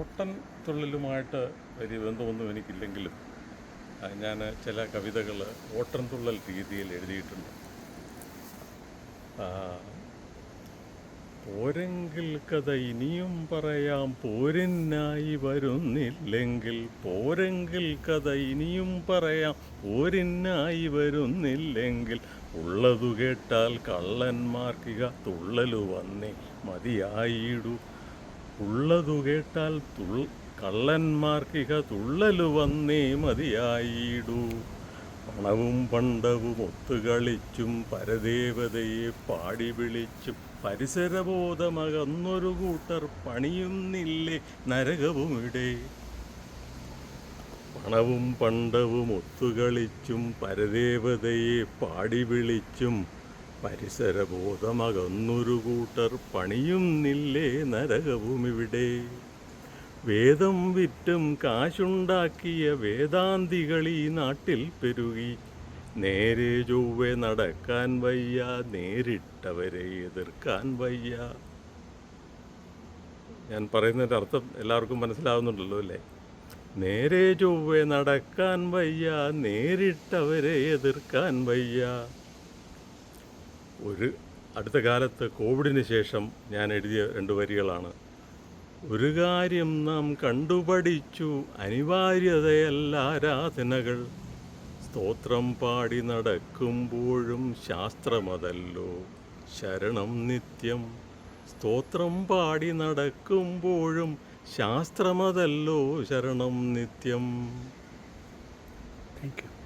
ഓട്ടൻ തുള്ളലുമായിട്ട് വലിയ ബന്ധമൊന്നും എനിക്കില്ലെങ്കിലും ഞാൻ ചില കവിതകൾ ഓട്ടൻ തുള്ളൽ രീതിയിൽ എഴുതിയിട്ടുണ്ട്. പോരെങ്കിൽ കഥ ഇനിയും പറയാം പോരിനായി വരുന്നില്ലെങ്കിൽ പോരെങ്കിൽ കഥ ഇനിയും പറയാം പോരിനായി വരുന്നില്ലെങ്കിൽ ഉള്ളതു കേട്ടാൽ കള്ളന്മാർക്കിക തുള്ളലു വന്നേ മതിയായിടൂ. ഉള്ളതു കേട്ടാൽ തുൾ കള്ളന്മാർക്കിക തുള്ളലു വന്നേ മതിയായിടൂ. പണവും പണ്ടവും ഒത്തുകളിച്ചും പരദേവതയെ പാടി വിളിച്ചും പരിസരബോധമകന്നൊരു കൂട്ടർ പണിയുന്നില്ലേ നരകവുമിടെ. പണവും പണ്ടവും ഒത്തുകളിച്ചും പരദേവതയെ പാടി വിളിച്ചും പരിസരബോധമകന്നൊരു കൂട്ടർ പണിയുന്നില്ലേ നരകവുമിവിടെ. വേദം വിറ്റും കാശുണ്ടാക്കിയ വേദാന്തികൾ ഈ നാട്ടിൽ പെരുകി. നേരെ ചൊവ്വെ നടക്കാൻ വയ്യ നേരിട്ടവരെ എതിർക്കാൻ വയ്യ. ഞാൻ പറയുന്നതിന്റെ അർത്ഥം എല്ലാവർക്കും മനസ്സിലാവുന്നുണ്ടല്ലോ അല്ലേ? നേരെ ചൊവ്വെ നടക്കാൻ വയ്യ നേരിട്ടവരെ എതിർക്കാൻ വയ്യ. ഒരു അടുത്ത കാലത്ത് കോവിഡിന് ശേഷം ഞാൻ എഴുതിയ രണ്ട് വരികളാണ്. ഒരു കാര്യം നാം കണ്ടുപഠിച്ചു അനിവാര്യതയല്ല ആരാധനകൾ. സ്തോത്രം പാടി നടക്കുമ്പോഴും ശാസ്ത്രമതല്ലോ ശരണം നിത്യം. സ്തോത്രം പാടി നടക്കുമ്പോഴും ശാസ്ത്രമതല്ലോ ശരണം നിത്യം. Thank you